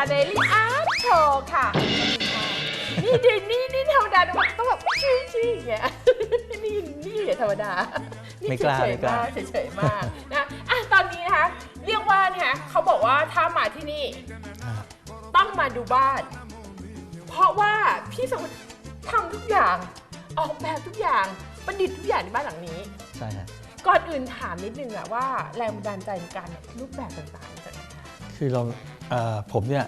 ายการ Daily Art Show ค่ะ นี่ดินี่นี่ธรรมดาต้องแบบต้องแบบชี้ชี้อย่างเงี้ยนี่นี่อย่าธรรมดานี่ไม่กล้าเฉยไม่ๆกล้ามากเฉยๆมากนะอะตอนนี้นะคะเรียกว่านะคะเขาบอกว่าถ้ามาที่นี่อ่าต้องมาดูบ้าน เพราะว่าพี่สมททำทุกอย่าง ออกแบบทุกอย่างประดิษฐ์ทุกอย่างในบ้านหลังนี้ ใช่ฮะก่อนอื่นถามนิดนึงอะว่าแรงบันดาลใจในการเนี่ยรูปแบบต่างๆมาจากไหนคะคือเราเอ่อ ผมเนี่ย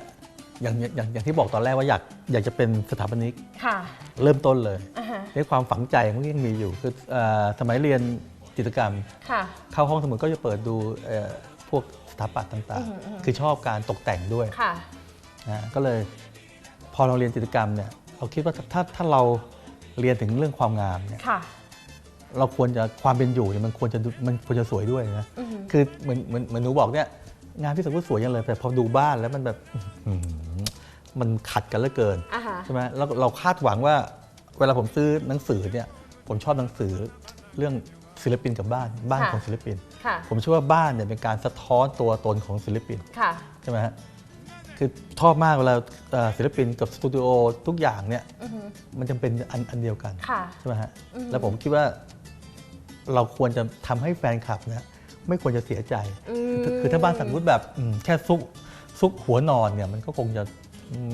อย่างอย่างอย่างที่บอกตอนแรกว่าอยากอยากจะเป็นสถาปนิกค่ะ เริ่มต้นเลยอ่าฮะ ในความฝังใจมันก็ยังมีอยู่คือเอ่อสมัยเรียนจิตรกรรม ค่ะ เข้าห้องสมุดก็จะเปิดดูเอ่อพวกสถาปัตย์ต่างอือหืออือหือ ๆ คือชอบการตกแต่งด้วยค่ะ นะก็เลยพอเราเรียนจิตรกรรมเนี่ยเราคิดว่าถ้าถ้าเราเรียนถึงเรื่องความงามเนี่ยค่ะ เราควรจะความเป็นอยู่เนี่ยมันควรจะดูมันควรจะสวยด้วยนะ อือหือ คือเหมือนเหมือนเหมือนหนูบอกเนี่ย งานพี่สมมติสวยยังเลยแต่พอดูบ้านแล้วมันแบบอื้อหือมันขัดกันเหลือเกิน อ่าฮะ ใช่ไหมแล้วเราคาดหวังว่าเวลาผมซื้อหนังสือเนี่ยผมชอบหนังสือเรื่องศิลปินกับบ้านบ้านค่ะ ของศิลปิน ค่ะ ผมเชื่อว่าบ้านเนี่ยเป็นการสะท้อนตัวตนของศิลปิน ค่ะ ใช่ไหมฮะ คือชอบมากเวลาเอ่อศิลปินกับสตูดิโอทุกอย่างเนี่ยอือหือมันจำเป็นอันอันเดียวกัน ค่ะ ใช่ไหมฮะ อืม แล้วผมคิดว่าเราควรจะทำให้แฟนคลับเนี่ย ไม่ควรจะเสียใจอืมคือถ้าบ้านสังมุติแบบอืมแค่ซุกซุกหัวนอนเนี่ยมันก็คงจะ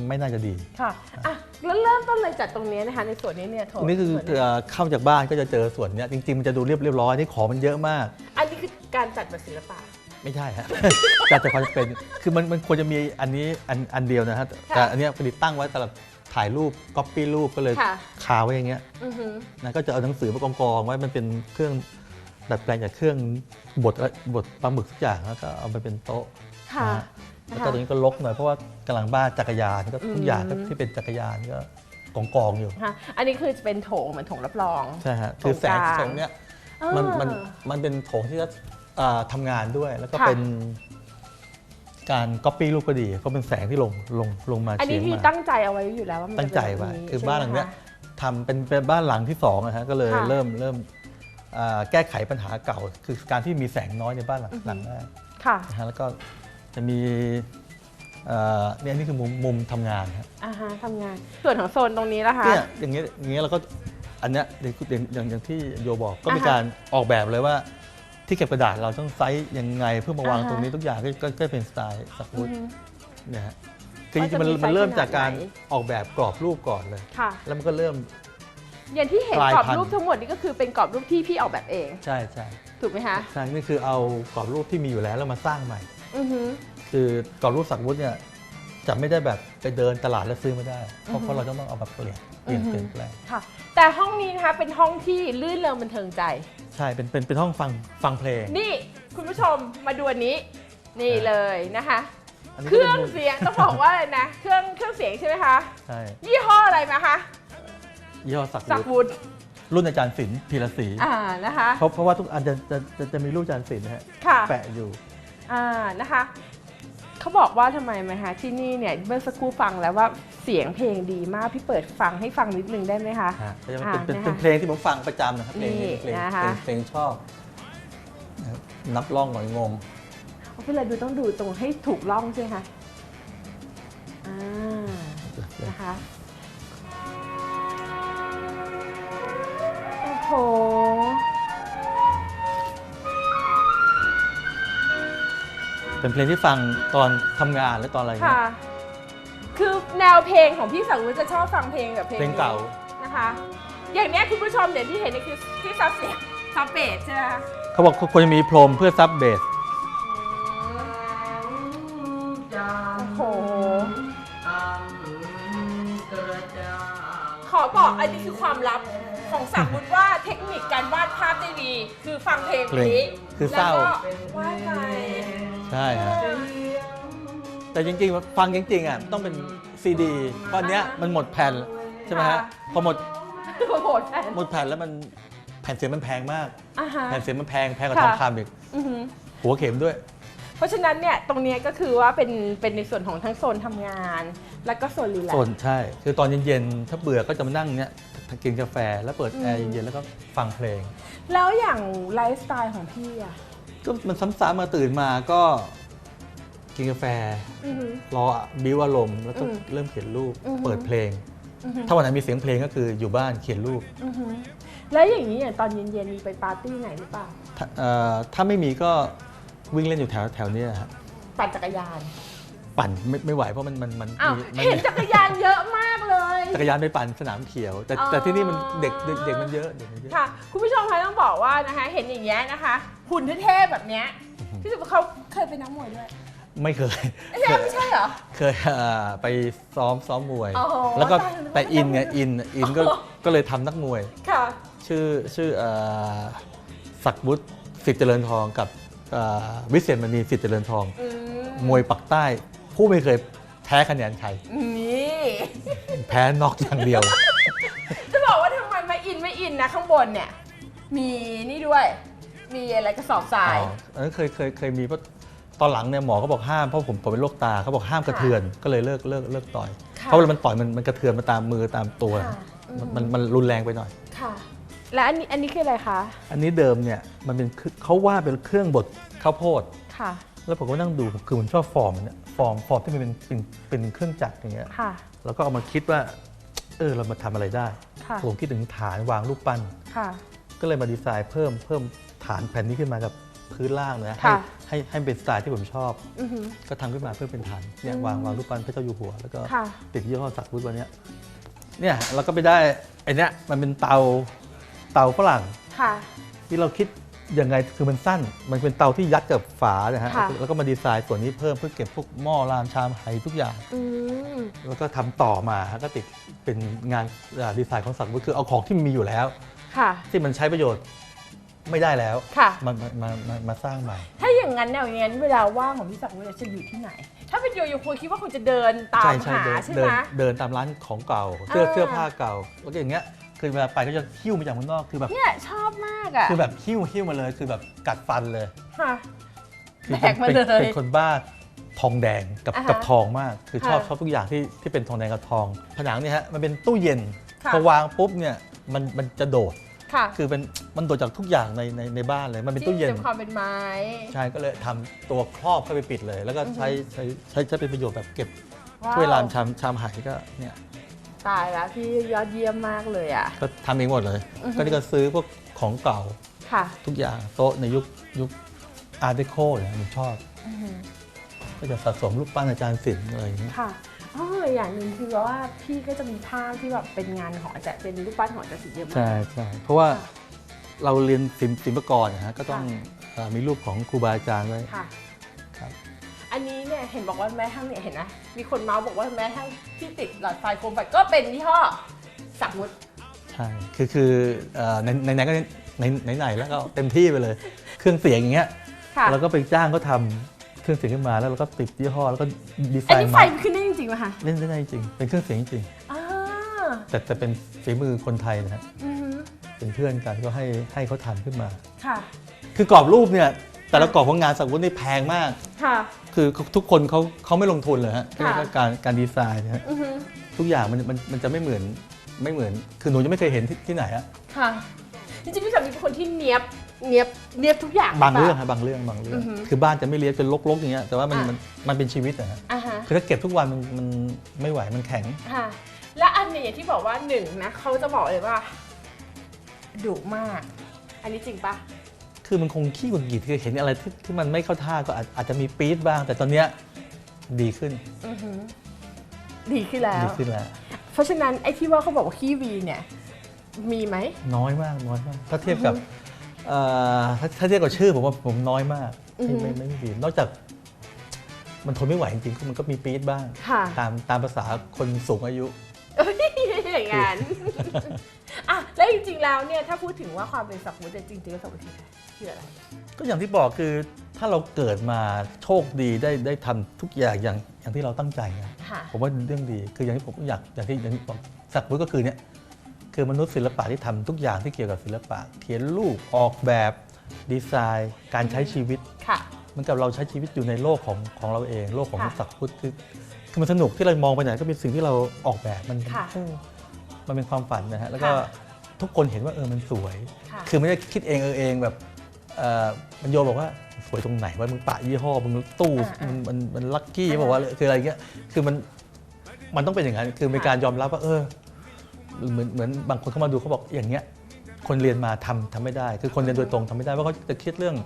ไม่น่าจะดี ค่ะอะแล้วเริ่มต้นเลยจากตรงนี้นะคะในส่วนนี้เนี่ยโถนี่คือส่วนนี้เอ่อเข้าจากบ้านก็จะเจอส่วนเนี้ยจริงๆ มันจะดูเรียบเรียบร้อยนี่ของมันเยอะมาก อันนี้คือการจัดแบบศิลปะ ไม่ใช่ฮะจัดแต่ความจำเป็นคือมันมันควรจะมีอันนี้อันอันเดียวนะฮะแต่อันเนี้ยผลิตตั้งไว้สำหรับถ่ายรูปก๊อปปี้รูปก็เลยค่ะคาไว้อย่างเงี้ยอือหือนะก็จะเอาหนังสือมากองๆไว้มันเป็นเครื่อง ดัดแปลงจากเครื่องบดบดปลาหมึกทุกอย่างแล้วก็เอาไปเป็นโต๊ะค่ะ นะฮะแล้วก็ตรงนี้ก็ลกหน่อยเพราะว่ากำลังบ้านจักรยานก็ทุกอย่างก็อืมที่เป็นจักรยานก็กองกองๆอยู่ค่ะอันนี้คือจะเป็นโถงเหมือนโถงรับรอง ใช่ฮะคือแสงตรงกลาง แสงเนี้ย มันอ่ามันมันเป็นโถงที่จะอ่าทำงานด้วย แล้วก็ค่ะ เป็นการก๊อปปี้รูปก็ดี เพราะเป็นแสงที่ลงลงลงมาอันเฉีนี้ยงพี่มาตั้งใจเอาไว้อยู่แล้วว่ามันตั้งใจไว้จะเป็นแบบคือบ้านหลังเนี้ยใช่ไทำเป็นเป็นบ้านหลังที่สองนะฮะก็เลยค่ะ เริ่มเริ่มอ่า แก้ไขปัญหาเก่า คือการที่มีแสงน้อยในบ้านหลังหลังแรกค่ะ นะฮะแล้วก็จะมีเอ่อเนี่ยนี่คือมุมมุมทำงานครับอ่าฮะทำงาน ส่วนของโซนตรงนี้นะคะ เนี่ยอย่างเงี้ยอย่างเงี้ยเราก็อันเนี้ยอย่างอย่างอย่างที่โยบอกก็มีอ่าฮะการออกแบบเลยว่า ที่เก็บกระดาษเราต้องไซส์ยังไงเพื่อมาวางอ่าฮะ ตรงนี้ทุกอย่างก็ก็ก็เป็นสไตล์สักอืวุอฒฮึเนี่ยฮะคือจว่าริงๆมันจะมีไซส์มันเริ่มจากการขนาดไหน ออกแบบกรอบรูปก่อนเลย ค่ะ แล้วมันก็เริ่ม อย่างที่เห็นกลายกรอบพันธุ์รูปทั้งหมดนี่ก็คือเป็นกรอบรูปที่พี่ออกแบบเอง ใช่ใช่ถูกไหมคะใช่นี่คือเอากรอบรูปที่มีอยู่แล้วแล้วมาสร้างใหม่ อือฮึคือกรอบรูปสักวุฒเนี่ยจะไม่ได้แบบไปเดินตลาดแล้วซื้อไม่ได้ เพอือราะฮึเพราะเราต้องเอามาเปลี่ยนเปลี่ยนอือฮึเปลี่ยนแปลงค่ะ แต่ห้องนี้นะคะเป็นห้องที่ลื่นเริงบันเทิงใจ ใช่เป็นเป็นเป็นห้องฟังฟังเพลง นี่คุณผู้ชมมาดูอันนี้นี่เลยนะคะอันนี้เคก็รื่เป็อนงมุมเสียงต้องบอกว่าอะไรนะ เครื่องเครื่องเสียงใช่ไหมคะใช่ยี่ห้ออะไรมาคะ ยี่ห้อสักสักวุฒวุฒรุ่นอาจารย์ศิลป์พีระศรีอ่านะคะเพราะเพราะว่าทุกอันจะจะจะจะมีรูปอาจารย์ศิลป์นะฮะค่ะแปะอยู่ อ่านะคะเขาบอกว่าทำไมไหมคะที่นี่เนี่ยเมื่อสักครู่ฟังแล้วว่าเสียงเพลงดีมากพี่เปิดฟังให้ฟังนิดนึงได้ไหมคะฮะก็จะอ่าเป็นเป็นนะคะเป็นเพลงที่ผมฟังประจำนะครับเพลงนี้นี่เพลงนะคะเพลงเพลงชอบนะครับนับร่องหน่อยงง เอาเวลาดูต้องดูตรงให้ถูกล่องใช่ไหมคะอ่านะคะ โอ้โห เป็นเพลงที่ฟังตอนทำงานและตอนอะไรค่ะ เงี้ยคือแนวเพลงของพี่สังวุฒิจะชอบฟังเพลงแบบเพลงเพลงนี้เก่านะคะ อย่างเนี้ยคุณผู้ชมเดี๋ยวที่เห็นนี่คือที่ซับเสียงซับเบสใช่ไหมคะเขาบอกควรจะมีพรมเพื่อซับเบส บอกอันนี้คือความลับของสังวุฒิว่าเทคนิคการวาดภาพได้ดี คือฟังเพลงเพลงนี้คือเศร้า แล้วก็วาดไปใช่ฮะแต่จริงๆฟังจริงๆอะต้องเป็นซีดีเพราะอันเนี้ยมันหมดแผ่นใช่ไหมฮะพอหมดโอ้โหแทนหมดแผ่นแล้วมันแผ่นเสียงมันแพงมาก อ่าฮะแผ่นเสียงมันแพงแพงกว่าค่ะทองคำอีก อือหือ หัวเข็มด้วย เพราะฉะนั้นเนี่ยตรงเนี้ยก็คือว่าเป็นเป็นในส่วนของทั้งโซนทำงาน แล้วก็โซนรีแลกส่วนซ์ ใช่ คือตอนเย็นๆ ถ้าเบื่อก็จะมานั่งเนี้ยกินกาแฟแล้วเปิดแอร์อืมเย็นๆ แล้วก็ฟังเพลง แล้วอย่างไลฟ์สไตล์ของพี่อะก็มันซ้ำๆมาตื่นมาก็กินกาแฟ อือหือ รอบิวอารมณ์แล้วก็อืมเริ่มเขียนรูป อือหือเปิดเพลง อือหือถ้าวันไหนมีเสียงเพลงก็คืออยู่บ้านเขียนรูปอือหือแล้วอย่างนี้อย่างตอนเย็นๆมีไปปาร์ตี้ไหนหรือเปล่า ถ้าเอ่อถ้าไม่มีก็ วิ่งเล่นอยู่แถวแถวเนี้ยฮะปั่นจักรยานปั่นไม่ไม่ไหวเพราะมันมันมันอ้าวมันเห็นจักรยานเยอะมากเลย จักรยานไปปั่นสนามเขียว แต่อ๋อ แต่ที่นี่มันเด็กเด็กเด็กมันเยอะเด็กมันเยอะ ค่ะ คุณผู้ชมคะต้องบอกว่านะคะ เห็นอย่างเงี้ยนะคะ หุ่นเท่ๆแบบเนี้ยพี่สุเขาเคยเป็นนักมวยด้วยไม่เคย ไม่ใช่ไม่ใช่เหรอ เคยเอ่อไปซ้อมซ้อมมวยอ๋อแล้วก็ตายแล้วแต่อินไงอินอินก็อ๋อก็เลยทำนักมวย ค่ะ ชื่อชื่อเอ่อศักดิ์วุฒิสิทธิ์เจริญทองกับเอ่อ วิเศษมณีสิทธิ์เจริญทอง อืมวยปักใต้ ผู้ไม่เคยแพ้คะแนนใคร นี่ แพ้น็อกอย่างเดียว จะบอกว่าทำไมไม่อินไม่อินนะข้างบนเนี่ย มีนี่ด้วย มีอะไรกระสอบทราย อ๋ออันนั้นเคยเคยเคยมีเพราะตอนหลังเนี่ยหมอก็บอกห้ามเพราะผมผมเป็นโรคตาเขาบอกห้ามกระเทือนก็เลยเลิกเลิกเลิกต่อย ค่ะเพราะเวลามันต่อยมันมันกระเทือนมาตามมือตามตัว ค่ะอืม มันมันมันรุนแรงไปหน่อย ค่ะ และอันนี้อันนี้คืออะไรคะ อันนี้เดิมเนี่ยมันเป็นเครื่องเขาว่าเป็นเครื่องบดข้าวโพด ค่ะ แล้วผมก็นั่งดูคือผมชอบฟอร์มมันเนี่ยฟอร์มฟอร์มที่มันเป็นเป็นเป็นเครื่องจักรอย่างเงี้ย ค่ะ แล้วก็เอามาคิดว่า เออเรามาทำอะไรได้ ค่ะ ผมคิดถึงฐานวางรูปปั้น ค่ะ ก็เลยมาดีไซน์เพิ่มเพิ่มฐานแผ่นนี้ขึ้นมากับพื้นล่างนะให้ค่ะ ให้ให้เป็นสไตล์ที่ผมชอบ อือหือ ก็ทำขึ้นมาเพื่อเป็นฐานเนี่ยอืมวางวางรูปปั้นพระเจ้าอยู่หัว แล้วก็ค่ะ ติดยี่ห้อสักดิ์วุฒิวันเนี้ยเนี่ยเราก็ไปได้ไอเนี้ยมันเป็นเตา เตาฝรั่งค่ะ ที่เราคิดยังไงคือมันสั้น มันเป็นเตาที่ยัดกับฝานะฮะค่ะ แล้วก็มาดีไซน์ส่วนนี้เพิ่มเพื่อเก็บพวกหม้อรามชามไหทุกอย่าง อืมแล้วก็ทำต่อมาก็ติดเป็นงานอ่าดีไซน์ของสักดิ์วุฒิคือเอาของที่มีอยู่แล้ว ค่ะที่มันใช้ประโยชน์ไม่ได้แล้วค่ะ มามามามามาสร้างใหม่ ถ้าอย่างนั้นเนี่ยอย่างนั้นเวลาว่างของพี่ศักดิ์เนี่ยจะอยู่ที่ไหน ถ้าเป็นโยโย่คงคิดว่าคงจะเดินตามใช่ใช่หาเดินใช่เดิไหนมเดินตามร้านของเก่า เสื้ออ่าเสื้อผ้าเก่าแล้วก็อย่างเงี้ย คือเวลาไปก็จะหิ้วมาจากเมืองนอกคือแบบ เนี่ยชอบมากอะคือแบบหิ้วหิ้วมาเลย คือแบบกัดฟันเลย ค่ะ คือแบกมาเป็นเลย เป็นคนบ้าทองแดงกับอ่าฮะกับทองมาก คือชอบค่ะชอบทุกอย่างที่ที่เป็นทองแดงกับทอง ผนังเนี่ยฮะมันเป็นตู้เย็นค่ะ พอวางปุ๊บเนี่ยมันมันจะโดด ค่ะคือเป็นมันโดดจากทุกอย่างในในในบ้านเลยมันเป็นตู้เย็นที่มีความเป็นไม้ ใช่ก็เลยทำตัวครอบเข้าไปปิดเลย แล้วก็อือฮึใช้ใช้ใช้ใช้เป็นประโยชน์แบบเก็บว้ถ้วยรามชามชามไหก็เนี่ย ตายแล้วพี่ยอดเยี่ยมมากเลยอะ ก็ทำเองหมดเลย อือฮึ ก็นี่ก็ซื้อพวกของเก่าค่ะทุกอย่างโต๊ะในยุคยุคอาร์เดโคเนี่ยผมชอบ อือหือก็จะสะสมรูปปั้นอาจารย์ศิลป์อะไรอย่างเงี้ยค่ะอ๋ออย่างหนึ่งคือว่าพี่ก็จะมีภาพที่แบบเป็นงานของอาจารย์เป็นรูปปั้นของอาจารย์ศิลป์เยอะมาก ใช่ใช่เพราะว่าเราเรียนศิลป์ศิลปากรนะฮะก็ต้องเอ่อมีรูปของครูบาอาจารย์ไว้ ค่ะครับอันนี้ เนี่ยเห็นบอกว่าแม้ทั้งเนี่ยเห็นนะ มีคนเมาส์บอกว่าแม้ทั้งที่ติดหลอดไฟโคมไฟก็เป็นยี่ห้อสักมุดใช่ คือคือเอ่อในในไหนก็ในในไหนแล้วก็เต็มที่ไปเลย เครื่องเสียงอย่างเงี้ยค่ะเราก็ไปจ้างเขาทำเครื่องเสียงขึ้นมาแล้วเราก็ติดยี่ห้อแล้วก็ดีไซอันนี้น์ไฟมามันขึ้นได้จริงๆไหมคะเล่นได้จริง เป็นเครื่องเสียงจริงอ่าแต่แต่เป็นฝีมือคนไทยนะฮะอือหือเป็นเพื่อนกันก็ให้ให้เขาทำขึ้นมาค่ะคือกรอบรูปเนี่ย แต่ละกรอบของงานสักวุฒินี่แพงมาก ค่ะ คือทุกคนเขาเขาไม่ลงทุนเลยฮะค่ะเรื่องการการดีไซน์นะฮะอือหือทุกอย่างมันมันมันจะไม่เหมือนไม่เหมือน คือหนูยังไม่เคยเห็นที่ที่ไหนอะค่ะ จริงๆพี่สามีเป็นคนที่เนี้ยบ เนี้ยบ เนี้ยบทุกอย่าง บางเรื่องปะฮะบางเรื่องบางเรื่องอือฮึคือบ้านจะไม่เลี้ยงเป็นลกๆอย่างเงี้ยแต่ว่ามันอะ มันมันเป็นชีวิตอะฮะอ่าฮะ คือถ้าเก็บทุกวันมันมันไม่ไหวมันแข็ง ค่ะและอันหนี้ที่บอกว่าหนึ่งนะเขาจะบอกเลยว่าดุมาก อันนี้จริงปะ คือมันคงขี้หงุดหงิดคือเห็นอะไรที่ที่มันไม่เข้าท่าก็อาจอาจจะมีปี๊ดบ้าง แต่ตอนเนี้ยดีขึ้นอือหือดีขึ้นแล้วดีขึ้นแล้ว เพราะฉะนั้นไอ้ที่ว่าเขาบอกว่าขี้วีเนี่ยมีไหม น้อยมากน้อยมาก ถ้าเทียบกับอือฮึเอ่อถ้าถ้าเทียบกับชื่อผมว่าผมน้อยมากอือฮึไม่ไม่ไม่ดีนอกจาก มันทนไม่ไหวจริงๆมันก็มีปี๊ดบ้าง ค่ะ ตามตามภาษาคนสูงอายุ เอ้ย อย่างนั้นอะแล้วจริงๆแล้วเนี่ยถ้าพูดถึงว่าความเป็นสักมุติจริงๆแล้วสักมุติคืออะไรก็อย่างที่บอกคือถ้าเราเกิดมาโชคดีได้ได้ทำทุกอย่างอย่างอย่างที่เราตั้งใจนะค่ะผมว่าเรื่องดีคืออย่างที่ผมอยากอย่างที่อย่างที่บอกสักวุฒิก็คือเนี่ยคือมนุษย์ศิลปะที่ทำทุกอย่างที่เกี่ยวกับศิลปะ เขียนรูปออกแบบดีไซน์ การใช้ชีวิตค่ะเหมือนกับเราใช้ชีวิตอยู่ในโลกของของเราเอง โลกของค่ะสักพุทธคือคือมันสนุกที่เรามองไปไหนก็เป็นสิ่งที่เราออกแบบมันค่ะเออ มันเป็นความฝันนะฮะแล้วก็ค่ะทุกคนเห็นว่าเออมันสวย ค่ะคือไม่ได้คิดเองเออเองแบบเอ่อมันโยนบอกว่าสวยตรงไหนว่ามึงปะยี่ห้อมึงตู้อ่าอ่ามันมันมันลัคกี้อ่าบอกว่าคืออะไรเงี้ยคือมันมันต้องเป็นอย่างนั้นคือมีค่ะ การยอมรับว่าเออเหมือนเหมือนบางคนเข้ามาดูเขาบอกอย่างเงี้ยคนเรียนมาทำทำไม่ได้ คือคนเรียนโดยตรงทำไม่ได้เพราะเขาจะคิดเรื่อง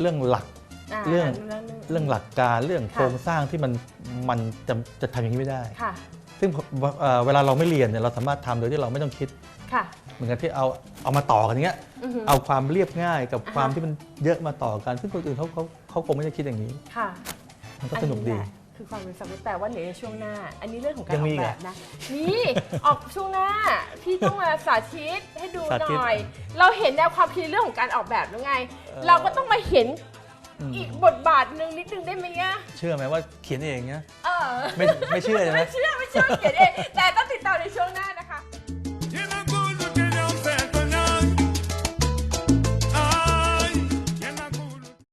เรื่องหลักาเรื่อง เรื่องเรื่องหลักการเรื่องค่ะโครงสร้างที่มันมันจะจะทำอย่างนี้ไม่ได้ ค่ะ ซึ่งเอ่อเวลาเราไม่เรียนเนี่ยเราสามารถทำโดยที่เราไม่ต้องคิด ค่ะ เหมือนกับที่เอาเอามาต่อกันอย่างเงี้ย อือหือ เอาความเรียบง่ายกับอ่าฮะ ความที่มันเยอะมาต่อกัน ซึ่งคนอื่นเขาเขาเขาคงไม่ได้คิดอย่างนี้ ค่ะมันก็สนุกดีอัแหละคือความเป็นสมมติแต่ว่าเดี๋ยวในช่วงหน้า อันนี้เรื่องของการยัองมีอกอีกแบเหรอบนะนี่ ออกช่วงหน้า พี่ต้องมาสาธิตให้ดูสาธิหตน่อย เราเห็นแนวความคิดเรื่องของการออกแบบแล้วไง เออเราก็ต้องมาเห็นอืม อีกบทบาทหนึ่งนิดนึงได้ไหมเนี่ยเชื่อไหมว่าเขียนเองเนี่ยเออไม่ไม่เชื่อใช่ไหมไม่เชื่อไม่เชื่อเขียนเองแต่ต้องติดตามในช่วงหน้านะคะ